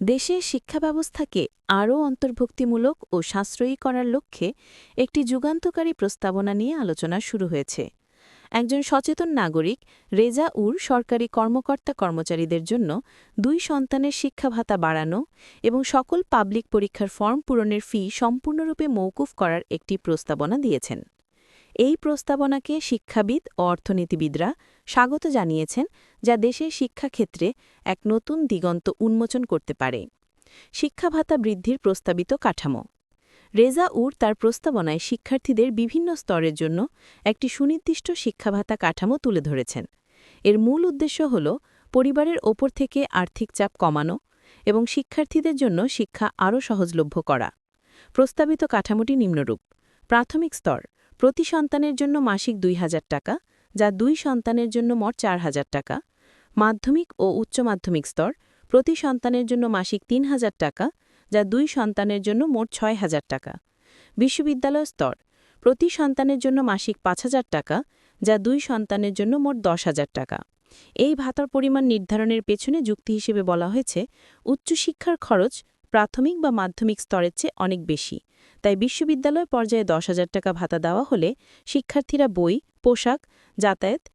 দেশের শিক্ষা ব্যবস্থাকে আরও অন্তর্ভুক্তিমূলক ও সাশ্রয়ী করার লক্ষ্যে একটি যুগান্তকারী প্রস্তাবনা নিয়ে আলোচনা শুরু হয়েছে। একজন সচেতন নাগরিক, রেজা উর সরকারি কর্মকর্তা কর্মচারীদের জন্য দুই সন্তানের শিক্ষা ভাতা বাড়ানো এবং সকল পাবলিক পরীক্ষার ফর্ম পূরণের ফি সম্পূর্ণরূপে মৌকুফ করার একটি প্রস্তাবনা দিয়েছেন। এই প্রস্তাবনাকে শিক্ষাবিদ ও অর্থনীতিবিদরা স্বাগত জানিয়েছেন, যা দেশের শিক্ষাক্ষেত্রে এক নতুন দিগন্ত উন্মোচন করতে পারে। শিক্ষা ভাতা বৃদ্ধির প্রস্তাবিত কাঠামো। রেজা উর তার প্রস্তাবনায় শিক্ষার্থীদের বিভিন্ন স্তরের জন্য একটি সুনির্দিষ্ট শিক্ষা ভাতা কাঠামো তুলে ধরেছেন। এর মূল উদ্দেশ্য হল পরিবারের ওপর থেকে আর্থিক চাপ কমানো এবং শিক্ষার্থীদের জন্য শিক্ষা আরও সহজলভ্য করা। প্রস্তাবিত কাঠামোটি নিম্নরূপ। প্রাথমিক স্তর প্রতি সন্তানের জন্য মাসিক দুই হাজার টাকা, যা দুই সন্তানের জন্য মোট চার হাজার টাকা। মাধ্যমিক ও উচ্চ মাধ্যমিক স্তর, প্রতি সন্তানের জন্য মাসিক তিন হাজার টাকা, যা দুই সন্তানের জন্য মোট ছয় হাজার টাকা। বিশ্ববিদ্যালয় স্তর, প্রতি সন্তানের জন্য মাসিক পাঁচ হাজার টাকা, যা দুই সন্তানের জন্য মোট দশ হাজার টাকা। এই ভাতার পরিমাণ নির্ধারণের পেছনে যুক্তি হিসেবে বলা হয়েছে, উচ্চশিক্ষার খরচ প্রাথমিক বা মাধ্যমিক স্তরের চেয়ে অনেক বেশি। তাই বিশ্ববিদ্যালয় পর্যায়ে দশ হাজার টাকা ভাতা দেওয়া হলে শিক্ষার্থীরা বই, পোশাক, যাতায়াত